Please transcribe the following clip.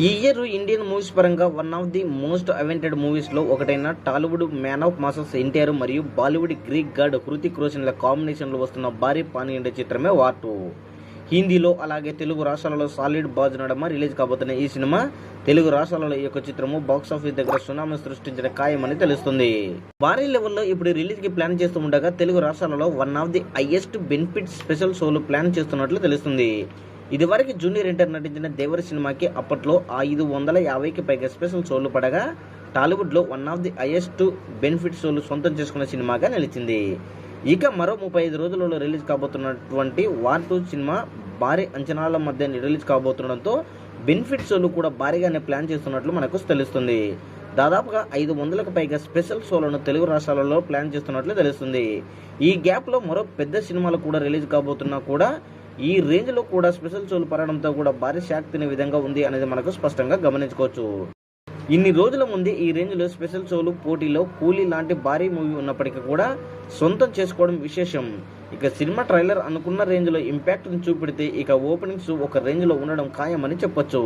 ఈ year Indian movies పరంగా one of the most awaited మూవీస్లో ఒకటైన Tollywood man of masses NTR మరియు బాలీవుడ్ గ్రీక్ గాడ్ హృతిక్ రోషన్ల కాంబినేషన్లో వస్తున్న భారీ పాన్ ఇండియా చిత్రమే వార్ టూ. హిందీలో అలాగే తెలుగు రాష్ట్రాలలో సాలిడ్ బాజ్ నడమ రిలీజ్ కాబోతున్న ఈ సినిమా తెలుగు రాష్ట్రాలలో ఈ యొక్క చిత్రము బాక్స్ ఆఫీస్ దగ్గర సునామీ సృష్టించిన ఖాయమని తెలుస్తుంది. భారీ లెవెల్లో ఇప్పుడు రిలీజ్కి ప్లాన్ చేస్తూ ఉండగా తెలుగు రాష్ట్రాలలో one of the highest benefit special షోలు ప్లాన్ చేస్తున్నట్లు తెలుస్తుంది. ఇదివరకు జూనియర్ ఎన్టీఆర్ నటించిన దేవరి సినిమాకి అప్పట్లో ఐదు వందల యాభైకి పైగా స్పెషల్ షోలు పడగా టాలీవుడ్లో one of the highest benefit షోలు సొంతం చేసుకున్న సినిమాగా నిలిచింది. ఇక మరో ముప్పై ఐదు రోజులలో రిలీజ్ కాబోతున్నటువంటి వార్ టూ సినిమా భారీ అంచనాల మధ్య రిలీజ్ కాబోతుండడంతో బెనిఫిట్ షోలు కూడా భారీగానే ప్లాన్ చేస్తున్నట్లు మనకు తెలుస్తుంది. దాదాపుగా ఐదు వందలకు పైగా స్పెషల్ షోలను తెలుగు రాష్ట్రాలలో ప్లాన్ చేస్తున్నట్లు తెలుస్తుంది. ఈ గ్యాప్లో మరో పెద్ద సినిమాలు కూడా రిలీజ్ కాబోతున్నా కూడా ఈ రేంజ్లో కూడా స్పెషల్ షోలు పడడంతో కూడా భారీ షాక్ తినే విధంగా ఉంది అనేది మనకు స్పష్టంగా గమనించుకోవచ్చు. ఇన్ని రోజుల ముందే ఈ రేంజ్లో స్పెషల్ షోలు పోటీలో కూలీ లాంటి భారీ మూవీ ఉన్నప్పటికీ కూడా సొంతం చేసుకోవడం విశేషం. ఇక సినిమా ట్రైలర్ అనుకున్న రేంజ్లో ఇంపాక్ట్ని చూపెడితే ఇక ఓపెనింగ్స్ ఒక రేంజ్లో ఉండడం ఖాయమని చెప్పొచ్చు.